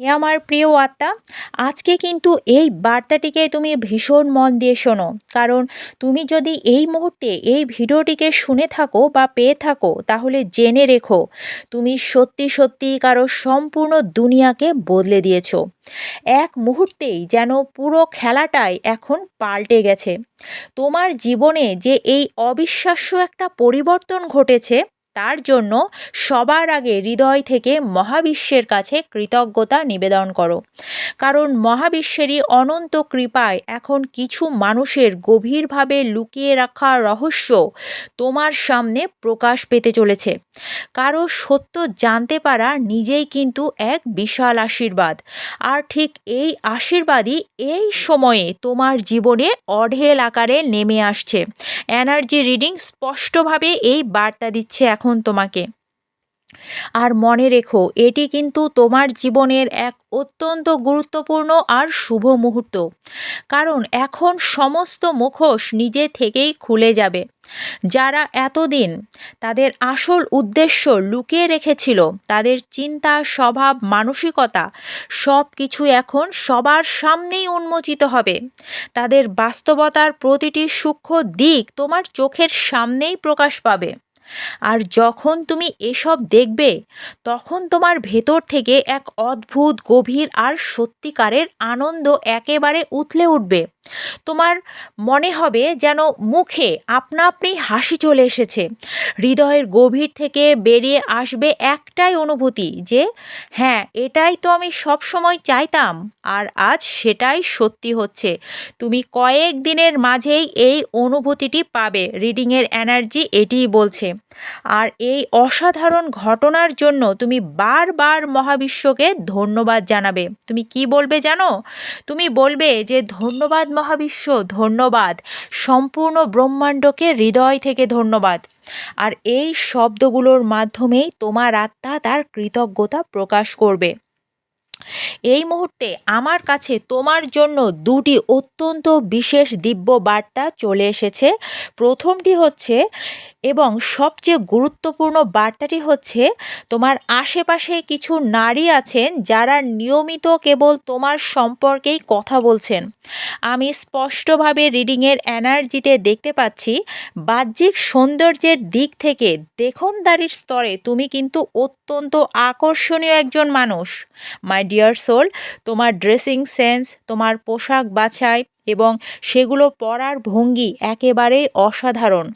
হে আমার প্রিয় আত্মা, আজকে কিন্তু এই বার্তাটিকে তুমি ভীষণ মন দিয়ে শোনো। কারণ তুমি যদি এই মুহূর্তে এই ভিডিওটিকে শুনে থাকো বা পেয়ে থাকো, তাহলে জেনে রেখো, তুমি সত্যি সত্যি কারও সম্পূর্ণ দুনিয়াকে বদলে দিয়েছ। এক মুহূর্তেই যেন পুরো খেলাটাই এখন পাল্টে গেছে। তোমার জীবনে যে এই অবিশ্বাস্য একটা পরিবর্তন ঘটেছে তার জন্য সবার আগে হৃদয় থেকে মহাবিশ্বের কাছে কৃতজ্ঞতা নিবেদন করো। কারণ মহাবিশ্বেরই অনন্ত কৃপায় এখন কিছু মানুষের গভীরভাবে লুকিয়ে রাখা রহস্য তোমার সামনে প্রকাশ পেতে চলেছে। কারও সত্য জানতে পারা নিজেই কিন্তু এক বিশাল আশীর্বাদ। আর ঠিক এই আশীর্বাদই এই সময়ে তোমার জীবনে অঢেল আকারে নেমে আসছে। এনার্জি রিডিং স্পষ্টভাবে এই বার্তা দিচ্ছে এখন। তোমাকে। আর মনে রেখো, এটি কিন্তু তোমার জীবনের এক অত্যন্ত গুরুত্বপূর্ণ আর শুভ মুহূর্ত। কারণ এখন সমস্ত মুখোশ নিজে থেকেই খুলে যাবে। যারা এতদিন তাদের আসল উদ্দেশ্য লুকিয়ে রেখেছিল, তাদের চিন্তা, স্বভাব, মানসিকতা সব কিছু এখন সবার সামনেই উন্মোচিত হবে। তাদের বাস্তবতার প্রতিটি সূক্ষ্ম দিক তোমার চোখের সামনেই প্রকাশ পাবে। আর যখন তুমি এসব দেখবে, তখন তোমার ভেতর থেকে এক অদ্ভুত, গভীর আর সত্যিকারের আনন্দ একেবারে উথলে উঠবে। তোমার মনে হবে যেন মুখে আপনা আপনি হাসি চলে এসেছে। হৃদয়ের গভীর থেকে বেরিয়ে আসবে একটাই অনুভূতি যে হ্যাঁ এটাই তো আমি সব সময় চাইতাম আর আজ সেটাই সত্যি হচ্ছে। তুমি কয়েক দিনের মাঝেই এই অনুভূতিটি পাবে। রিডিংয়ের এনার্জি এটিই বলছে। আর এই অসাধারণ ঘটনার জন্য তুমি বারবার মহাবিশ্বকে ধন্যবাদ জানাবে। তুমি কি বলবে জানো? তুমি বলবে যে ধন্যবাদ মহাবিশ্ব, ধন্যবাদ। সম্পূর্ণ ব্রহ্মাণ্ডকে হৃদয় থেকে ধন্যবাদ। আর এই শব্দগুলোর মাধ্যমেই তোমার আত্মা তার কৃতজ্ঞতা প্রকাশ করবে। এই মুহূর্তে আমার কাছে তোমার জন্য দুটি অত্যন্ত বিশেষ দিব্য বার্তা চলে এসেছে। প্রথমটি হচ্ছে এবং সবচেয়ে গুরুত্বপূর্ণ বার্তাটি হচ্ছে, তোমার আশেপাশে কিছু নারী আছেন যারা নিয়মিত কেবল তোমার সম্পর্কেই কথা বলছেন। আমি স্পষ্টভাবে রিডিংয়ের এনার্জিতে দেখতে পাচ্ছি, বাহ্যিক সৌন্দর্যের দিক থেকে দেখনদারির স্তরে তুমি কিন্তু অত্যন্ত আকর্ষণীয় একজন মানুষ। মাই ডিয়ার সোল তোমার ড্রেসিং সেন্স তোমার পোশাক বাছাই এবং সেগুলো পড়ার ভঙ্গি একেবারেই অসাধারণ।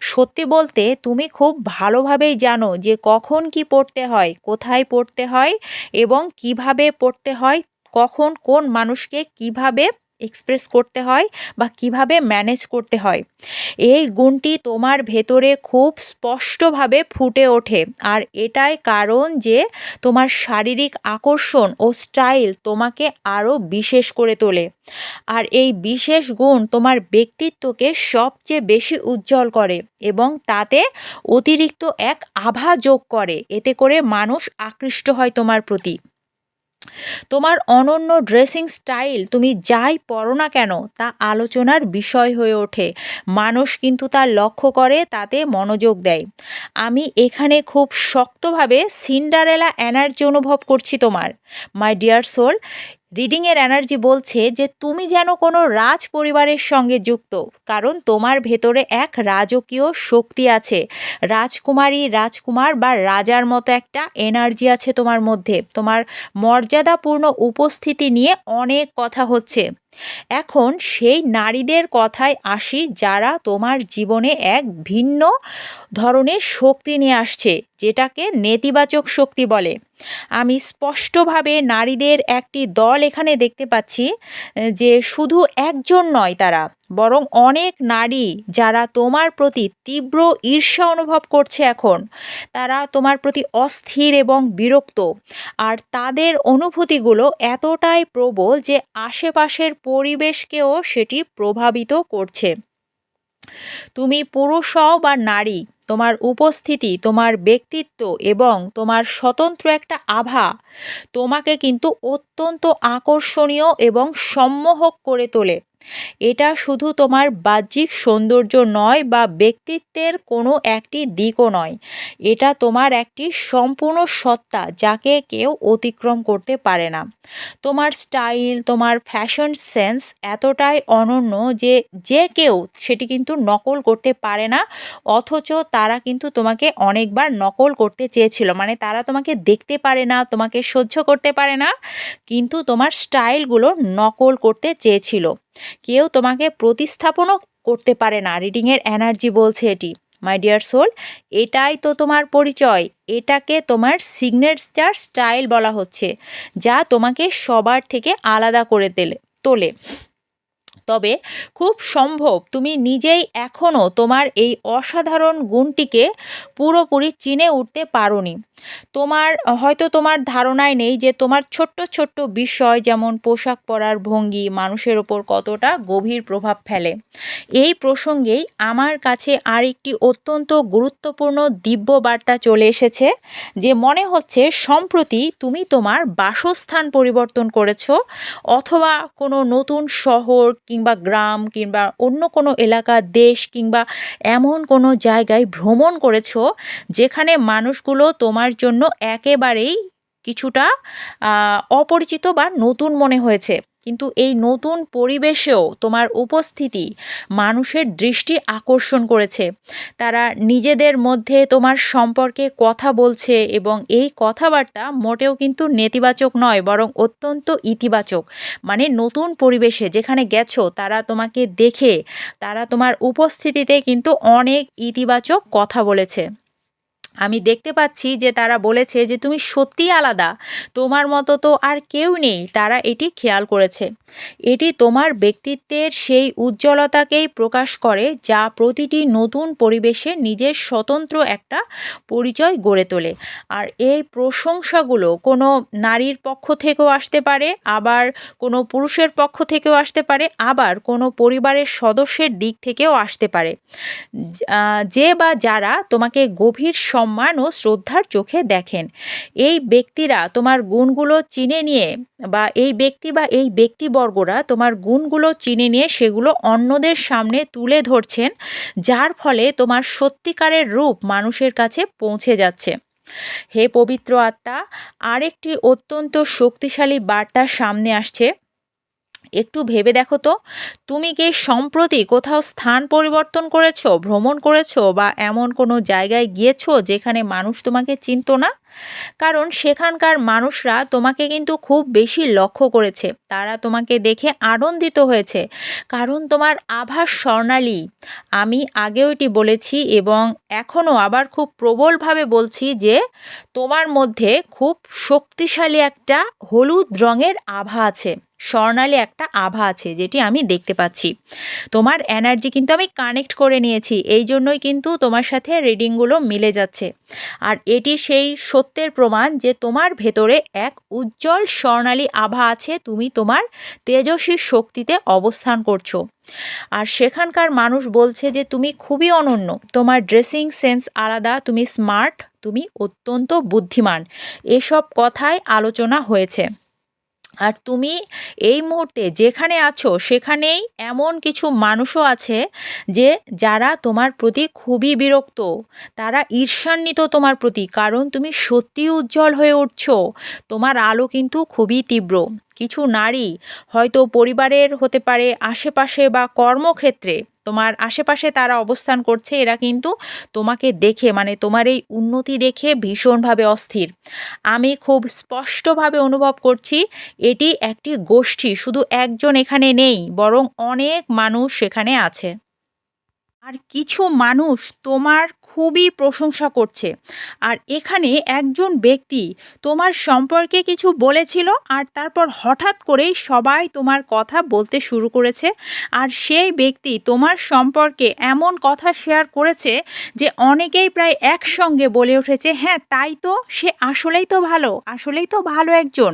সত্যি বলতে তুমি খুব ভালোভাবেই জানো যে কখন কি পড়তে হয়, কোথায় পড়তে হয় এবং কীভাবে পড়তে হয়, কখন কোন মানুষকে কীভাবে এক্সপ্রেস করতে হয় বা কীভাবে ম্যানেজ করতে হয়। এই গুণটি তোমার ভেতরে খুব স্পষ্টভাবে ফুটে ওঠে। আর এটাই কারণ যে তোমার শারীরিক আকর্ষণ ও স্টাইল তোমাকে আরও বিশেষ করে তোলে। আর এই বিশেষ গুণ তোমার ব্যক্তিত্বকে সবচেয়ে বেশি উজ্জ্বল করে এবং তাতে অতিরিক্ত এক আভা যোগ করে। এতে করে মানুষ আকৃষ্ট হয় তোমার প্রতি। তোমার অনন্য ড্রেসিং স্টাইল তুমি যাই পরো না কেন, তা আলোচনার বিষয় হয়ে ওঠে। মানুষ কিন্তু তা লক্ষ্য করে, তাতে মনোযোগ দেয়। আমি এখানে খুব শক্তভাবে সিন্ডারেলা এনার্জি অনুভব করছি তোমার। মাই ডিয়ার সোল রিডিংয়ের এনার্জি বলছে যে তুমি যেন কোনো রাজ পরিবারের সঙ্গে যুক্ত, কারণ তোমার ভেতরে এক রাজকীয় শক্তি আছে। রাজকুমারী, রাজকুমার বা রাজার মতো একটা এনার্জি আছে তোমার মধ্যে। তোমার মর্যাদাপূর্ণ উপস্থিতি নিয়ে অনেক কথা হচ্ছে। এখন সেই নারীদের কথায় আসি যারা তোমার জীবনে এক ভিন্ন ধরনের শক্তি নিয়ে আসছে। যেটাকে নেতিবাচক শক্তি বলে। আমি স্পষ্টভাবে নারীদের একটি দল এখানে দেখতে পাচ্ছি, যে শুধু একজন নয় তারা, বরং অনেক নারী যারা তোমার প্রতি তীব্র ঈর্ষা অনুভব করছে এখন। তারা তোমার প্রতি অস্থির এবং বিরক্ত, আর তাদের অনুভূতিগুলো এতটাই প্রবল যে আশেপাশের পরিবেশকেও সেটি প্রভাবিত করছে। তুমি পুরুষ হও বা নারী, তোমার উপস্থিতি, তোমার ব্যক্তিত্ব এবং তোমার স্বতন্ত্র একটা আভা, তোমাকে কিন্তু অত্যন্ত আকর্ষণীয় এবং সম্মোহক করে তোলে। এটা শুধু তোমার বাহ্যিক সৌন্দর্য নয় বা ব্যক্তিত্বের কোনো একটি দিকও নয়। এটা তোমার একটি সম্পূর্ণ সত্তা যাকে কেউ অতিক্রম করতে পারে না। তোমার স্টাইল, তোমার ফ্যাশন সেন্স এতটাই অনন্য যে যে কেউ সেটি কিন্তু নকল করতে পারে না, অথচ তারা কিন্তু তোমাকে অনেকবার নকল করতে চেয়েছিল। মানে তারা তোমাকে দেখতে পারে না, তোমাকে সহ্য করতে পারে না, কিন্তু তোমার স্টাইলগুলো নকল করতে চেয়েছিল। কেউ তোমাকে প্রতিস্থাপনও করতে পারে না। রিডিংয়ের এনার্জি বলছে এটি। মাই ডিয়ার সোল, এটাই তো তোমার পরিচয়। এটাকে তোমার সিগনেচার স্টাইল বলা হচ্ছে, যা তোমাকে সবার থেকে আলাদা করে তেলে তোলে। তবে খুব সম্ভব তুমি নিজেই এখনও তোমার এই অসাধারণ গুণটিকে পুরোপুরি চিনে উঠতে পারোনি। তোমার, হয়তো তোমার ধারণায় নেই যে তোমার ছোট্ট ছোট্ট বিষয় যেমন পোশাক পরার ভঙ্গি মানুষের ওপর কতটা গভীর প্রভাব ফেলে। এই প্রসঙ্গেই আমার কাছে আরেকটি অত্যন্ত গুরুত্বপূর্ণ দিব্য বার্তা চলে এসেছে, যে মনে হচ্ছে সম্প্রতি তুমি তোমার বাসস্থান পরিবর্তন করেছ, অথবা কোনো নতুন শহর কিংবা গ্রাম কিংবা অন্য কোনো এলাকা, দেশ কিংবা এমন কোনো জায়গায় ভ্রমণ করেছ যেখানে মানুষগুলো তোমার জন্য একেবারেই কিছুটা অপরিচিত বা নতুন মনে হয়েছে? কিন্তু এই নতুন পরিবেশেও তোমার উপস্থিতি মানুষের দৃষ্টি আকর্ষণ করেছে। তারা নিজেদের মধ্যে তোমার সম্পর্কে কথা বলছে এবং এই কথাবার্তা মোটেও কিন্তু নেতিবাচক নয়, বরং অত্যন্ত ইতিবাচক। মানে নতুন পরিবেশে যেখানে গেছো, তারা তোমাকে দেখে, তারা তোমার উপস্থিতিতে কিন্তু অনেক ইতিবাচক কথা বলেছে। আমি দেখতে পাচ্ছি যে তারা বলেছে যে তুমি সত্যিই আলাদা। তোমার মতো তো আর কেউ নেই, তারা এটি খেয়াল করেছে। এটি তোমার ব্যক্তিত্বের সেই উজ্জ্বলতাকেই প্রকাশ করে, যা প্রতিটি নতুন পরিবেশে নিজের স্বতন্ত্র একটা পরিচয় গড়ে তোলে। আর এই প্রশংসাগুলো কোনো নারীর পক্ষ থেকেও আসতে পারে, আবার কোনো পুরুষের পক্ষ থেকেও আসতে পারে, আবার কোনো পরিবারের সদস্যের দিক থেকেও আসতে পারে। যে বা যারা তোমাকে গভীর সম্মান ও শ্রদ্ধার চোখে দেখেন। এই ব্যক্তিরা তোমার গুণগুলো চিনে নিয়ে বা এই ব্যক্তি বা এই ব্যক্তিবর্গরা তোমার গুণগুলো চিনে নিয়ে সেগুলো অন্যদের সামনে তুলে ধরছেন, যার ফলে তোমার সত্যিকারের রূপ মানুষের কাছে পৌঁছে যাচ্ছে। হে পবিত্র আত্মা, আরেকটি অত্যন্ত শক্তিশালী বার্তা সামনে আসছে। একটু ভেবে দেখো তো। তুমি কি সম্প্রতি কোথাও স্থান পরিবর্তন করেছ, ভ্রমণ করেছ বা এমন কোনো জায়গায় গিয়েছো যেখানে মানুষ তোমাকে চিনত না? কারণ সেখানকার মানুষরা তোমাকে কিন্তু খুব বেশি লক্ষ্য করেছে। তারা তোমাকে দেখে আনন্দিত হয়েছে। কারণ তোমার আভাস স্বর্ণালী, আমি আগেও এটি বলেছি এবং এখনও আবার খুব প্রবলভাবে বলছি যে, তোমার মধ্যে খুব শক্তিশালী একটা হলুদ রঙের আভা আছে। স্বর্ণালী একটা আভা আছে, যেটি আমি দেখতে পাচ্ছি। তোমার এনার্জি কিন্তু আমি কানেক্ট করে নিয়েছি। এই জন্যই কিন্তু তোমার সাথে রিডিংগুলো মিলে যাচ্ছে। আর এটি সেই সত্যের প্রমাণ যে তোমার ভেতরে এক উজ্জ্বল স্বর্ণালী আভা আছে তুমি তোমার তেজস্বী শক্তিতে অবস্থান করছ। আর সেখানকার মানুষ বলছে যে তুমি খুবই অনন্য, তোমার ড্রেসিং সেন্স আলাদা, তুমি স্মার্ট, তুমি অত্যন্ত বুদ্ধিমান। এসব কথায় আলোচনা হয়েছে। আর তুমি এই মুহূর্তে যেখানে আছো, সেখানেই এমন কিছু মানুষও আছে যে যারা তোমার প্রতি খুবই বিরক্ত। তারা ঈর্ষান্বিত তোমার প্রতি, কারণ তুমি সত্যি উজ্জ্বল হয়ে উঠছ। তোমার আলো কিন্তু খুবই তীব্র। কিছু নারী হয়তো পরিবারের হতে পারে, আশেপাশে বা কর্মক্ষেত্রে তোমার আশেপাশে তারা অবস্থান করছে, এরা কিন্তু তোমাকে দেখে মানে তোমার এই উন্নতি দেখে ভীষণভাবে অস্থির। আমি খুব স্পষ্টভাবে অনুভব করছি, এটি একটি গোষ্ঠী, শুধু একজন এখানে নেই, বরং অনেক মানুষ সেখানে আছে। আর কিছু মানুষ তোমার খুবই প্রশংসা করছে। আর এখানে একজন ব্যক্তি তোমার সম্পর্কে কিছু বলেছিল আর তারপর হঠাৎ করেই সবাই তোমার কথা বলতে শুরু করেছে। আর সেই ব্যক্তি তোমার সম্পর্কে এমন কথা শেয়ার করেছে যে অনেকেই প্রায় একসঙ্গে বলে উঠেছে হ্যাঁ তাই তো, সে আসলেই তো ভালো, আসলেই তো ভালো একজন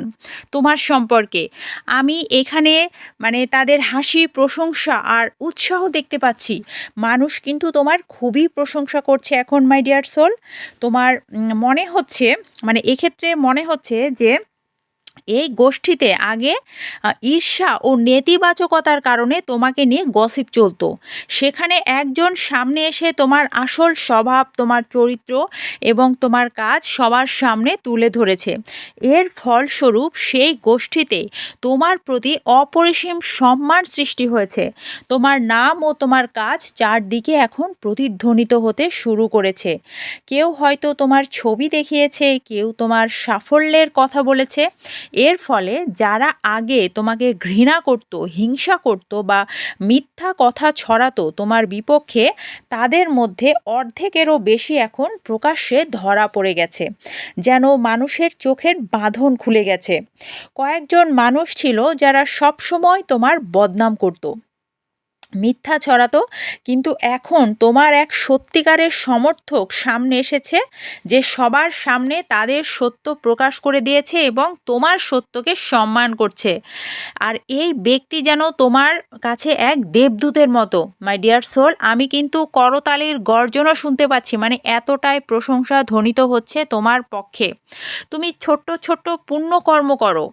তোমার সম্পর্কে। আমি এখানে মানে তাদের হাসি, প্রশংসা আর উৎসাহ দেখতে পাচ্ছি। মানুষ কিন্তু তোমার খুবই প্রশংসা করছে। হচ্ছে এখন মাই ডিয়ার সোল তোমার মনে হচ্ছে মানে এক্ষেত্রে মনে হচ্ছে যে এই গোষ্ঠীতে আগে ঈর্ষা ও নেতিবাচকতার কারণে তোমাকে নিয়ে গসিপ চলতো। সেখানে একজন সামনে এসে তোমার আসল স্বভাব, তোমার চরিত্র এবং তোমার কাজ সবার সামনে তুলে ধরেছে। এর ফলস্বরূপ সেই গোষ্ঠীতে তোমার প্রতি অপরিসীম সম্মান সৃষ্টি হয়েছে। তোমার নাম ও তোমার কাজ চারদিকে এখন প্রতিধ্বনিত হতে শুরু করেছে। কেউ হয়তো তোমার ছবি দেখিয়েছে, কেউ তোমার সাফল্যের কথা বলেছে এর ফলে যারা আগে তোমাকে ঘৃণা করতো, হিংসা করতো বা মিথ্যা কথা ছড়াতো তোমার বিপক্ষে, তাদের মধ্যে অর্ধেকেরও বেশি এখন প্রকাশ্যে ধরা পড়ে গেছে, যেন মানুষের চোখের বাঁধন খুলে গেছে। কয়েকজন মানুষ ছিল যারা সবসময় তোমার বদনাম করতো। মিথ্যা ছড়াতো কিন্তু এখন তোমার এক সত্যিকারের সমর্থক সামনে এসেছে, যে সবার সামনে তাদের সত্য প্রকাশ করে দিয়েছে এবং তোমার সত্যকে সম্মান করছে। আর এই ব্যক্তি যেন তোমার কাছে এক দেবদূতের মতো। মাই ডিয়ার সোল আমি কিন্তু করতালির গর্জনও শুনতে পাচ্ছি মানে এতটাই প্রশংসা ধ্বনিত হচ্ছে তোমার পক্ষে। তুমি ছোট্ট ছোট্ট পুণ্যকর্ম করো,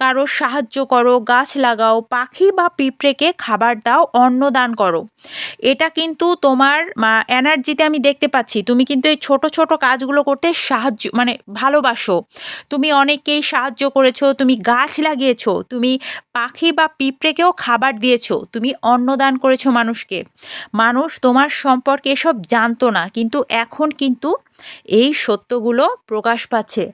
কারও সাহায্য করো, গাছ লাগাও, পাখি বা পিঁপড়েকে খাবার দাও অন্ন দান করো। এটা কিন্তু তোমার এনার্জিতে আমি দেখতে পাচ্ছি। তুমি কিন্তু এই ছোট ছোট কাজগুলো করতে সাহায্য মানে ভালোবাসো। তুমি অনেককেই সাহায্য করেছ, তুমি গাছ লাগিয়েছো, তুমি পাখি বা পিঁপড়েকেও খাবার দিয়েছ, তুমি অন্নদান করেছ মানুষকে। মানুষ তোমার সম্পর্কে এসব জানতো না, কিন্তু এখন কিন্তু এই সত্যগুলো প্রকাশ পাচ্ছে।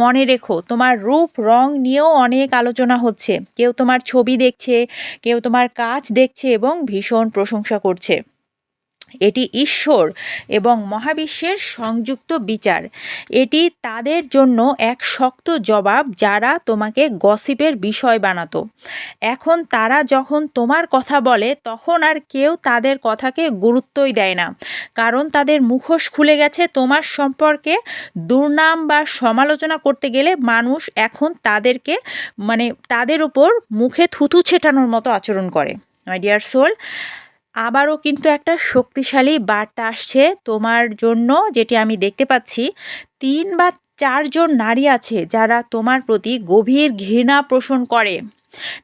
মনে রেখো, তোমার রূপ, রং নিয়েও অনেক আলোচনা হচ্ছে। কেউ তোমার ছবি দেখছে, কেউ তোমার কাজ দেখছে এবং ভীষণ প্রশংসা করছে। এটি ঈশ্বর এবং মহাবিশ্বের সংযুক্ত বিচার। এটি তাদের জন্য এক শক্ত জবাব যারা তোমাকে গসিপের বিষয় বানাতো। এখন তারা যখন তোমার কথা বলে, তখন আর কেউ তাদের কথাকে গুরুত্বই দেয় না। কারণ তাদের মুখোশ খুলে গেছে তোমার সম্পর্কে দুর্নাম বা সমালোচনা করতে গেলে মানুষ এখন তাদেরকে মানে তাদের উপর মুখে থুতু ছেটানোর মতো আচরণ করে। মাই ডিয়ার সোল আবারও কিন্তু একটা শক্তিশালী বার্তা আসছে তোমার জন্য, যেটি আমি দেখতে পাচ্ছি। তিন বা চারজন নারী আছে যারা তোমার প্রতি গভীর ঘৃণা পোষণ করে।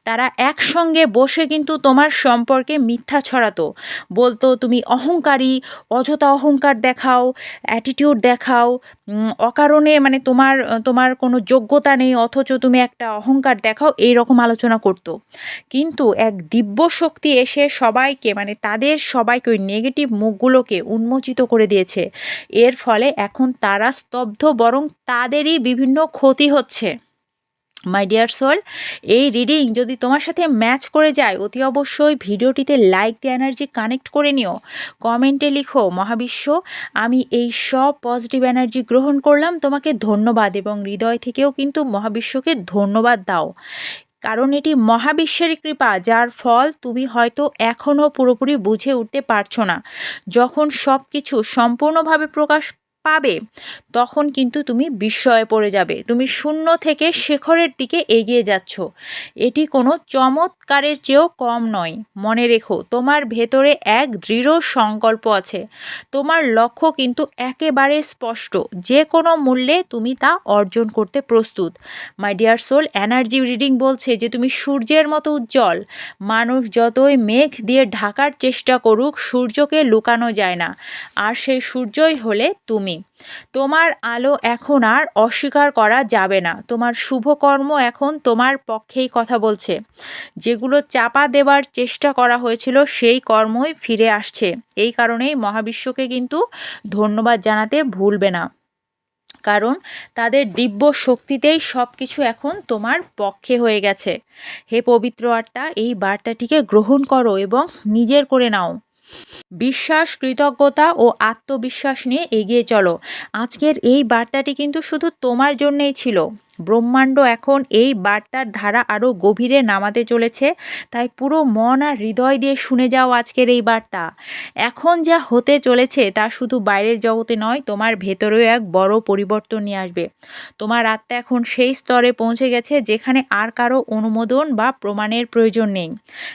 তারা একসঙ্গে বসে কিন্তু তোমার সম্পর্কে মিথ্যা ছড়াতো। বলতো, তুমি অহংকারী, অযথা অহংকার দেখাও অ্যাটিটিউড দেখাও অকারণে মানে তোমার তোমার কোনো যোগ্যতা নেই, অথচ তুমি একটা অহংকার দেখাও এই রকম আলোচনা করতো। কিন্তু এক দিব্য শক্তি এসে সবাইকে মানে তাদের সবাইকে ওই নেগেটিভ মুখগুলোকে উন্মোচিত করে দিয়েছে। এর ফলে এখন তারা স্তব্ধ, বরং তাদেরই বিভিন্ন ক্ষতি হচ্ছে। মাই ডিয়ার সোল এই রিডিং যদি তোমার সাথে ম্যাচ করে যায়, অতি অবশ্যই ভিডিওটিতে লাইক দিয়ে এনার্জি কানেক্ট করে নিও। কমেন্টে লিখো, মহাবিশ্ব, আমি এই সব পজিটিভ এনার্জি গ্রহণ করলাম, তোমাকে ধন্যবাদ এবং হৃদয় থেকেও কিন্তু মহাবিশ্বকে ধন্যবাদ দাও। কারণ এটি মহাবিশ্বের কৃপা, যার ফল তুমি হয়তো এখনও পুরোপুরি বুঝে উঠতে পারছ না। যখন সব কিছু সম্পূর্ণভাবে প্রকাশ পাবে, তখন কিন্তু তুমি বিস্ময়ে পড়ে যাবে। তুমি শূন্য থেকে শেখরের দিকে এগিয়ে যাচ্ছ। এটি কোনো চমৎকারের চেয়েও কম নয়। মনে রেখো, তোমার ভেতরে এক দৃঢ় সংকল্প আছে। তোমার লক্ষ্য কিন্তু একেবারে স্পষ্ট। যে কোনো মূল্যে তুমি তা অর্জন করতে প্রস্তুত। My dear soul energy reading বলছে যে তুমি সূর্যের মতো উজ্জ্বল। মানুষ যতই মেঘ দিয়ে ঢাকার চেষ্টা করুক, সূর্যকে লুকানো যায় না। আর সেই সূর্যই হলে তুমি। তোমার আলো এখন আর অস্বীকার করা যাবে না। তোমার শুভকর্ম এখন তোমার পক্ষেই কথা বলছে। যেগুলো চাপা দেবার চেষ্টা করা হয়েছিল সেই কর্মই ফিরে আসছে। এই কারণেই মহাবিশ্বকে কিন্তু ধন্যবাদ জানাতে ভুলবে না। কারণ তাদের দিব্য শক্তিতেই সব কিছু এখন তোমার পক্ষে হয়ে গেছে। হে পবিত্র আত্মা, এই বার্তাটিকে গ্রহণ করো এবং নিজের করে নাও। বিশ্বাস, কৃতজ্ঞতা ও আত্মবিশ্বাস নিয়ে এগিয়ে চলো। আজকের এই বার্তাটি কিন্তু শুধু তোমার জন্যেই ছিল। ব্রহ্মাণ্ড এখন এই বার্তার ধারা আরও গভীরে নামাতে চলেছে, তাই পুরো মন আর হৃদয় দিয়ে শুনে যাও আজকের এই বার্তা। এখন যা হতে চলেছে তা শুধু বাইরের জগতে নয়, তোমার ভেতরেও এক বড় পরিবর্তন নিয়ে আসবে। তোমার আত্মা এখন সেই স্তরে পৌঁছে গেছে যেখানে আর কারও অনুমোদন বা প্রমাণের প্রয়োজন নেই।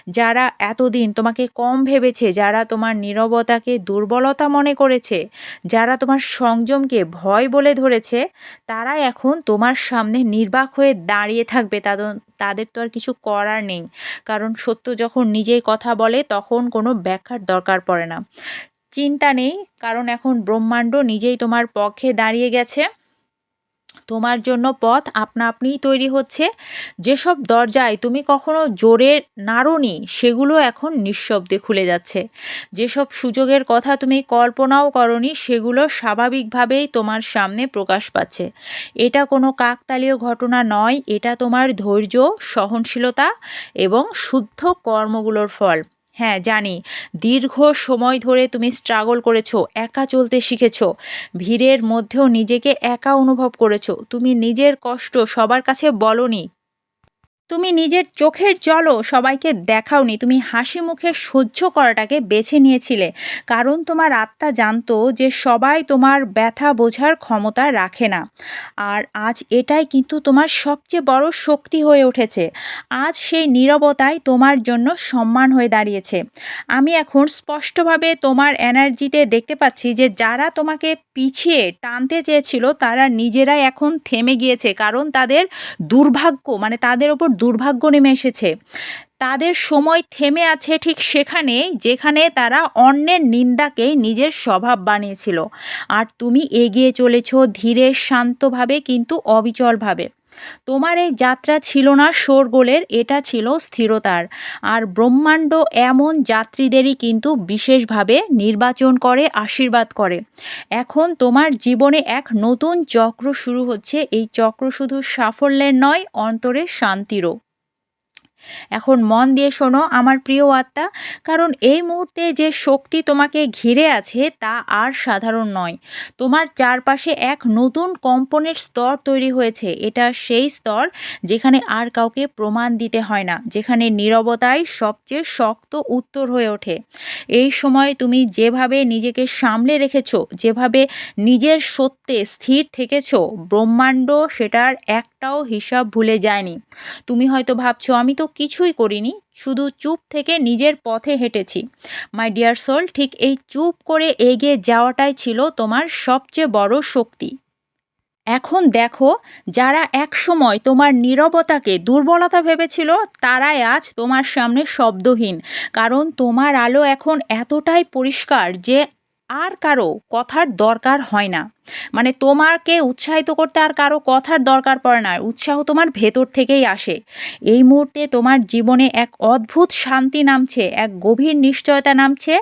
যারা এতদিন তোমাকে কম ভেবেছে, যারা তোমার নিরবতাকে দুর্বলতা মনে করেছে, যারা তোমার সংযমকে ভয় বলে ধরেছে তারা এখন তোমার সামনে সামনে নির্বাক হয়ে দাঁড়িয়ে থাকবে তাদের তাদের তো আর কিছু করার নেই। কারণ সত্য যখন নিজেই কথা বলে, তখন কোনো ব্যাখ্যার দরকার পড়ে না। চিন্তা নেই, কারণ এখন ব্রহ্মাণ্ড নিজেই তোমার পক্ষে দাঁড়িয়ে গেছে। তোমার জন্য পথ আপনা আপনিই তৈরি হচ্ছে। যেসব দরজায় তুমি কখনো জোরে নাড়নি, সেগুলো এখন নিঃশব্দে খুলে যাচ্ছে। যেসব সুযোগের কথা তুমি কল্পনাও করনি, সেগুলো স্বাভাবিকভাবেই তোমার সামনে প্রকাশ পাচ্ছে। এটা কোনো কাকতালীয় ঘটনা নয়, এটা তোমার ধৈর্য, সহনশীলতা এবং শুদ্ধ কর্মগুলোর ফল। হ্যাঁ জানি। দীর্ঘ সময় ধরে তুমি স্ট্রাগল করেছ, একা চলতে শিখেছো। ভিড়ের মধ্যেও নিজেকে একা অনুভব করেছ। তুমি নিজের কষ্ট সবার কাছে বলনি। তুমি নিজের চোখের জলও সবাইকে দেখাওনি, তুমি হাসি মুখে সহ্য করাটাকে বেছে নিয়েছিলে। কারণ তোমার আত্মা জানতো যে সবাই তোমার ব্যথা বোঝার ক্ষমতা রাখে না। আর আজ এটাই কিন্তু তোমার সবচেয়ে বড় শক্তি হয়ে উঠেছে। আজ সেই নীরবতাই তোমার জন্য সম্মান হয়ে দাঁড়িয়েছে। আমি এখন স্পষ্টভাবে তোমার এনার্জিতে দেখতে পাচ্ছি যে যারা তোমাকে পিছিয়ে টানতে চেয়েছিল, তারা নিজেরাই এখন থেমে গিয়েছে। কারণ তাদের দুর্ভাগ্য মানে তাদের ওপর দুর্ভাগ্য নেমে এসেছে। তাদের সময় থেমে আছে ঠিক সেখানে যেখানে তারা অন্যের নিন্দাকে নিজের স্বভাব বানিয়েছিল। আর তুমি এগিয়ে চলেছ ধীরে, শান্তভাবে, কিন্তু অবিচলভাবে। তোমার এই যাত্রা ছিল না শোরগোলের, এটা ছিল স্থিরতার। আর ব্রহ্মাণ্ড এমন যাত্রীদেরই কিন্তু বিশেষভাবে নির্বাচন করে, আশীর্বাদ করে। এখন তোমার জীবনে এক নতুন চক্র শুরু হচ্ছে, এই চক্র শুধু সাফল্যের নয়, অন্তরের শান্তিরও। এখন মন দিয়ে শোনো আমার প্রিয় আত্মা, কারণ এই মুহূর্তে যে শক্তি তোমাকে ঘিরে আছে তা আর সাধারণ নয়। তোমার চারপাশে এক নতুন কম্পনের স্তর তৈরি হয়েছে। এটা সেই স্তর যেখানে আর কাউকে প্রমাণ দিতে হয় না, যেখানে নীরবতাই সবচেয়ে শক্ত উত্তর হয়ে ওঠে। এই সময় তুমি যেভাবে নিজেকে সামলে রেখেছো, যেভাবে নিজের সত্যে স্থির থেকেছো, ব্রহ্মাণ্ড সেটার একটাও হিসাব ভুলে যায়নি। তুমি হয়তো ভাবছ, আমি তো কিছুই করিনি, শুধু চুপ থেকে নিজের পথে হেঁটেছি। মাই ডিয়ার সোল ঠিক এই চুপ করে এগিয়ে যাওয়াটাই ছিল তোমার সবচেয়ে বড় শক্তি। এখন দেখো, যারা একসময় তোমার নীরবতাকে, দুর্বলতা ভেবেছিল, তারাই আজ তোমার সামনে শব্দহীন। কারণ তোমার আলো এখন এতটাই পরিষ্কার যে আর কারও কথার দরকার হয় না। মানে তোমাকে উৎসাহিত করতে আর কারও কথার দরকার পড়ে না উৎসাহ তোমার ভেতর থেকেই আসে। এই মুহূর্তে তোমার জীবনে এক অদ্ভুত শান্তি নামছে, এক গভীর নিশ্চয়তা নামছে।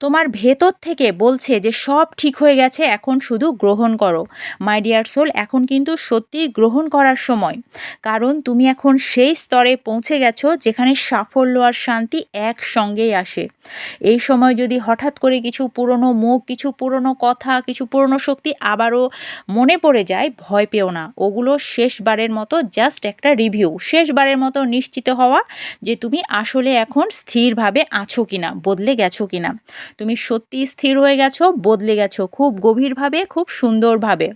তোমার ভেতর থেকে বলছে যে সব ঠিক হয়ে গেছে, এখন শুধু গ্রহণ করো। মাই ডিয়ার সোল এখন কিন্তু সত্যিই গ্রহণ করার সময়। কারণ তুমি এখন সেই স্তরে পৌঁছে গেছো যেখানে সাফল্য আর শান্তি একসঙ্গেই আসে। এই সময় যদি হঠাৎ করে কিছু পুরনো মুখ, কিছু পুরনো কথা, কিছু পুরনো শক্তি আবারও মনে পড়ে যায়, ভয় পেও না। ওগুলো শেষবারের মতো জাস্ট একটা রিভিউ শেষবারের মতো নিশ্চিত হওয়া যে তুমি আসলে এখন স্থিরভাবে আছো কি না বদলে গেছো কি না তুমি সত্যি স্থির হয়ে গেছো, বদলে গেছো খুব গভীরভাবে, খুব সুন্দরভাবে।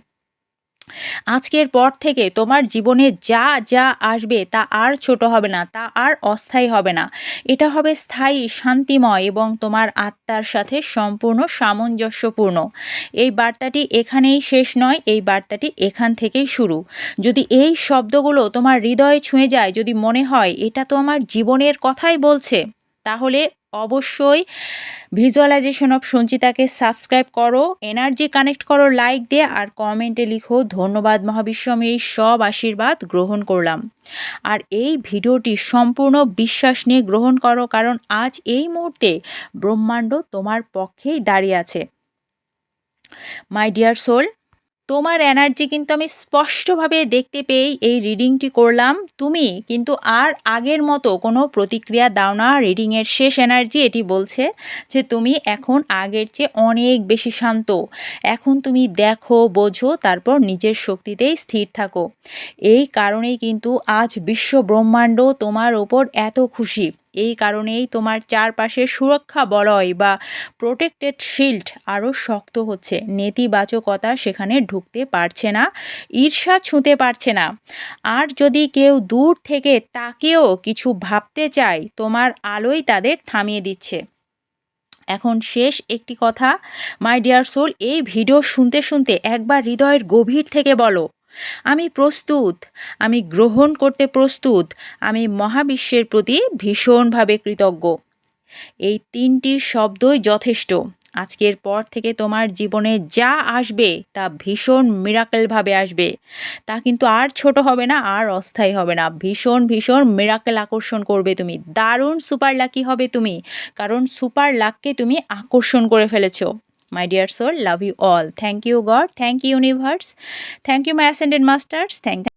আজকের পর থেকে তোমার জীবনে যা যা আসবে তা আর ছোট হবে না, তা আর অস্থায়ী হবে না। এটা হবে স্থায়ী, শান্তিময় এবং তোমার আত্মার সাথে সম্পূর্ণ সামঞ্জস্যপূর্ণ। এই বার্তাটি এখানেই শেষ নয়, এই বার্তাটি এখান থেকেই শুরু। যদি এই শব্দগুলো তোমার হৃদয়ে ছুঁয়ে যায়, যদি মনে হয়, এটা তো আমার জীবনের কথাই বলছে, তাহলে অবশ্যই ভিজুয়ালাইজেশন অফ সঞ্চিতাকে সাবস্ক্রাইব করো এনার্জি কানেক্ট করো লাইক দিয়ে আর কমেন্টে লিখো, ধন্যবাদ মহাবিশ্ব, আমি এই সব আশীর্বাদ গ্রহণ করলাম। আর এই ভিডিওটি সম্পূর্ণ বিশ্বাস নিয়ে গ্রহণ করো, কারণ আজ এই মুহূর্তে ব্রহ্মাণ্ড তোমার পক্ষেই দাঁড়িয়ে আছে। মাই ডিয়ার সোল তোমার এনার্জি কিন্তু আমি স্পষ্টভাবে দেখতে পেয়েই এই রিডিংটি করলাম। তুমি কিন্তু আর আগের মতো কোনো প্রতিক্রিয়া দাও না। রিডিংয়ের শেষ এনার্জি এটি বলছে যে তুমি এখন আগের চেয়ে অনেক বেশি শান্ত। এখন তুমি দেখো, বোঝো, তারপর নিজের শক্তিতেই স্থির থাকো। এই কারণেই কিন্তু আজ বিশ্ব ব্রহ্মাণ্ড তোমার ওপর এত খুশি। এই কারণেই তোমার চারপাশে সুরক্ষা, বলয় বা প্রোটেক্টেড শিল্ড আরও শক্ত হচ্ছে। নেতিবাচকতা সেখানে ঢুকতে পারছে না, ঈর্ষা ছুঁতে পারছে না। আর যদি কেউ দূর থেকে তাকেও কিছু ভাবতে চায়, তোমার আলোই তাদের থামিয়ে দিচ্ছে। এখন শেষ একটি কথা মাই ডিয়ার সোল এই ভিডিও শুনতে শুনতে একবার হৃদয়ের গভীর থেকে বলো। আমি প্রস্তুত, আমি গ্রহণ করতে প্রস্তুত, আমি মহাবিশ্বের প্রতি ভীষণভাবে কৃতজ্ঞ। এই তিনটি শব্দই যথেষ্ট। আজকের পর থেকে তোমার জীবনে যা আসবে তা ভীষণ মিরাকেলভাবে আসবে। তা কিন্তু আর ছোট হবে না, আর অস্থায়ী হবে না। ভীষণ ভীষণ মিরাকেল আকর্ষণ করবে তুমি। দারুণ সুপার লাকি হবে তুমি। কারণ সুপার লাককে তুমি আকর্ষণ করে ফেলেছো। My dear soul, love you all. Thank you, God. Thank you, universe. Thank you, my ascended masters. Thank